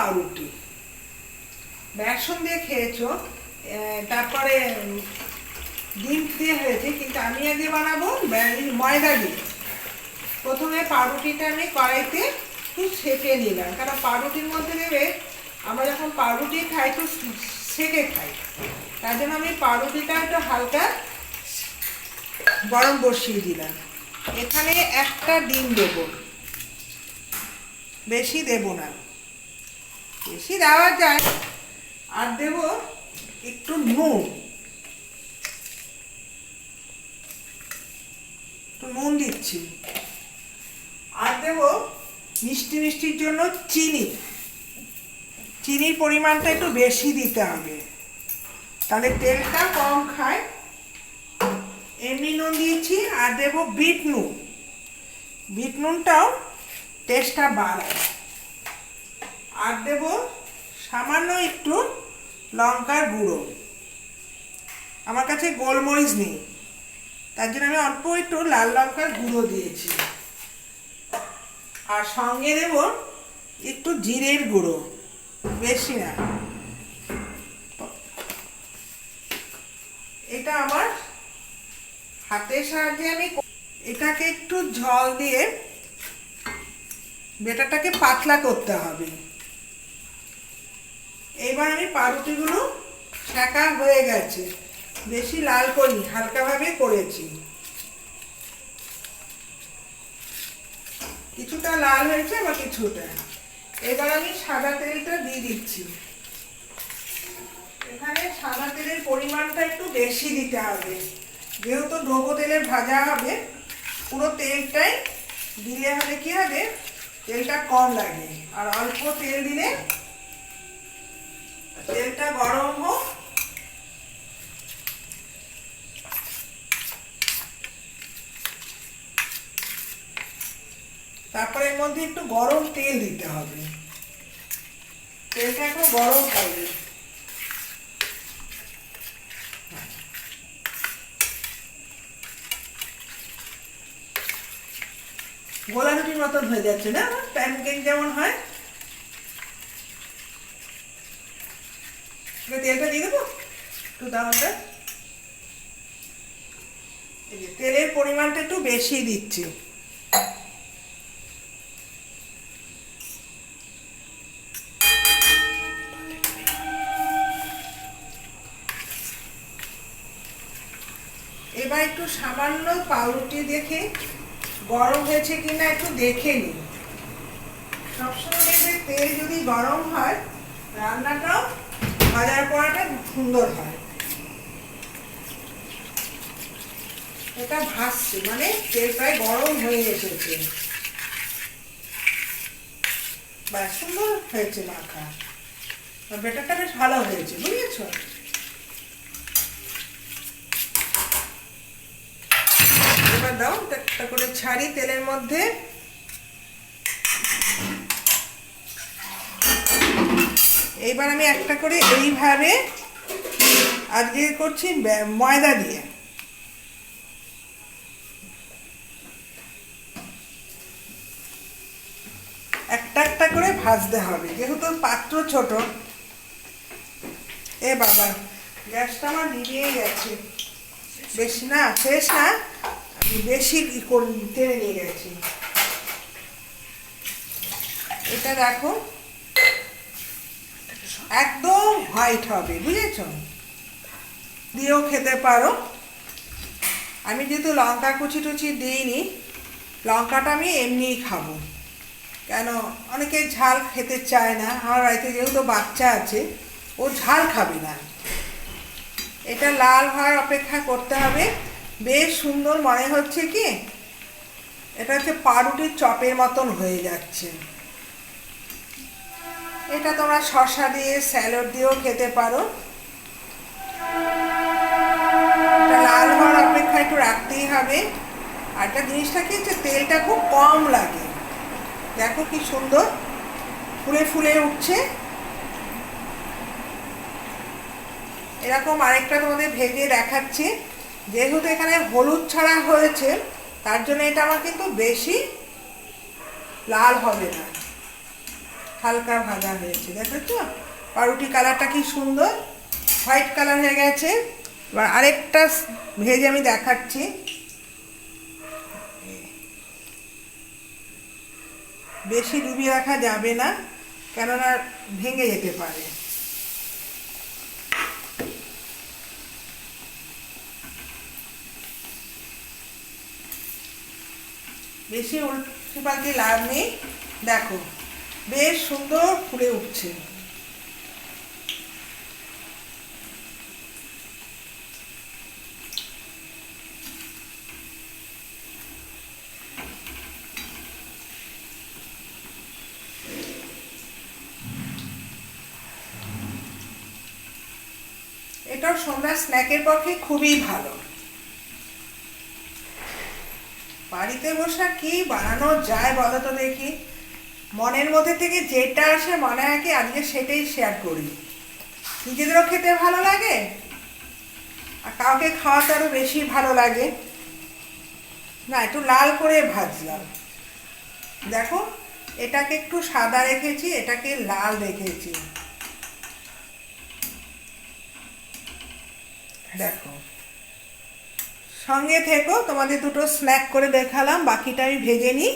পাউরুটি। বেসন দিয়ে খেয়েছো তারপরে ডিম দিয়ে হয়েছে, কিন্তু আমি আজকে বানাবো ময়দা দিয়ে। প্রথমে পাউরুটিটা আমি কড়াইতে একটু সেঁকে নিলাম, কারণ পাউরুটির মধ্যে দেবে, আমরা যখন পাউরুটি খাই, একটু সেঁকে খাই। তার জন্য আমি পাউরুটিটা একটু হালকা গরম বসিয়ে দিলাম। এখানে একটা ডিম দেব। বেশি দেব না। বেশি দেওয়া যায়। আর দেব একটু নুন। একটু নুন দিচ্ছি। আর দেব মিষ্টি মিষ্টির জন্য চিনি। চিনির পরিমাণটা একটু বেশি দিতে হবে। তাহলে তেলটা কম খায় এমনি নুন দিয়েছি, আর দেব বিট নুন। বিট নুনটাও টেস্টটা বাড়ায়। আর দেব সামান্য একটু লঙ্কার গুঁড়ো। আমার কাছে গোলমরিচ নেই। তার জন্য আমি অল্প একটু লাল লঙ্কার গুঁড়ো দিয়েছি। আর সঙ্গে দেব একটু জিরের গুঁড়ো, বেশি না। এটা আমার হাতের সাহায্যে আমি এটাকে একটু জল দিয়ে বেটাটাকে পাতলা করতে হবে। এবার আমি পাউরুটিগুলো শাঁকা হয়ে গেছে। বেশি লাল করিনি হালকাভাবে করেছি। কিছুটা লাল হয়েছে, আবার কিছুটা। এবার আমি সাদা তেলটা দিয়ে দিচ্ছি। এখানে সাদা তেলের পরিমাণটা একটু বেশি দিতে হবে। যেহেতু ডোবো তেলে ভাজা হবে, পুরো তেলটাই দিলে হলে কি হবে, তেলটা কম লাগে। আর অল্প তেল দিলে তেলটা গরম হোক। তারপরে এর মধ্যে একটু গরম তেল দিতে হবে। তেলটা একটু গরম হবে গোলা রুটির মতন হয়ে যাচ্ছে না? প্যানকেক যেমন হয়। এবার তেলটা দিয়ে দেবো? একটু দামটা এই যে তেলের পরিমাণটা একটু বেশি দিচ্ছি। এবার একটু সামান্য পাউরুটি দেখে গরম হয়েছে কিনা একটু দেখে নিই। সবসময় তেল যদি গরম হয়, রান্নাটাও ভাজার পরাটা সুন্দর হয়। এটা ভাসছে মানে তেল প্রায় গরম হয়ে এসেছে। বা সুন্দর হয়েছে মাখা। বেটারটা বেশ ভালো হয়েছে, বুঝেছ? এবার দাও, একটা করে ছাড়ি তেলের মধ্যে। এইবার আমি একটা করে এইভাবে আজকে করছি ময়দা দিয়ে। একটা একটা করে ভাজতে হবে, যেহেতু পাত্র ছোট। এ বাবা, গ্যাসটা আমার নিভিয়ে গেছে। বেশি না, শেষ না বেশি টেনে নিয়ে গেছি। এটা দেখো একদম হোয়াইট হবে, বুঝেছ? দিয়েও খেতে পারো। আমি যেহেতু লঙ্কা কুচি টুচি দিইনি, লঙ্কাটা আমি এমনিই খাব। কেন? অনেকে ঝাল খেতে চায় না, আমার বাড়িতে যেহেতু বাচ্চা আছে, ও ঝাল খাবে না। এটা লাল হওয়ার অপেক্ষা করতে হবে। বেশ সুন্দর মনে হচ্ছে কি? এটা হচ্ছে পাউরুটির চপের মতন হয়ে যাচ্ছে। এটা তোমরা শসা দিয়ে, স্যালাড দিয়েও খেতে পারো। লাল হওয়ার অপেক্ষা একটু রাখতেই হবে। আর একটা জিনিসটা কি হচ্ছে তেলটা খুব কম লাগে। দেখো কি সুন্দর, ফুলে ফুলে উঠছে। এরকম আরেকটা তোমাদের ভেজে দেখাচ্ছি। যেহেতু এখানে হলুদ ছাড়া হয়েছে, তার জন্য এটা আমার কিন্তু বেশি লাল হবে না। হালকা ভাজা হয়েছে দেখেছ পাউরুটি কালারটা কি সুন্দর? হোয়াইট কালার হয়ে গেছে। এবার আরেকটা ভেজে আমি দেখাচ্ছি। বেশি ডুবিয়ে রাখা যাবে না, কেননা ভেঙে যেতে পারে। বেশি উল্টে পাল্টে লাভ নেই। দেখো বেশ সুন্দর ফুলে উঠছে। এটাও সন্ধ্যা স্ন্যাকের পক্ষে খুবই ভালো। বাড়িতে বসে কি বানানো যায় বলো তো দেখি। মনের মধ্যে থেকে যেটা আসে মনে হয় কি আজকে সেটাই শেয়ার করি। নিজেদেরও খেতে ভালো লাগে, আর কাউকে খাওয়াতে আরও বেশি ভালো লাগে। না, একটু লাল করে ভাজলাম। দেখো, এটাকে একটু সাদা রেখেছি, এটাকে লাল রেখেছি। দেখো, সঙ্গে থেকো, তোমাদের দুটো স্ন্যাক করে দেখালাম, বাকিটা আমি ভেজে নিই।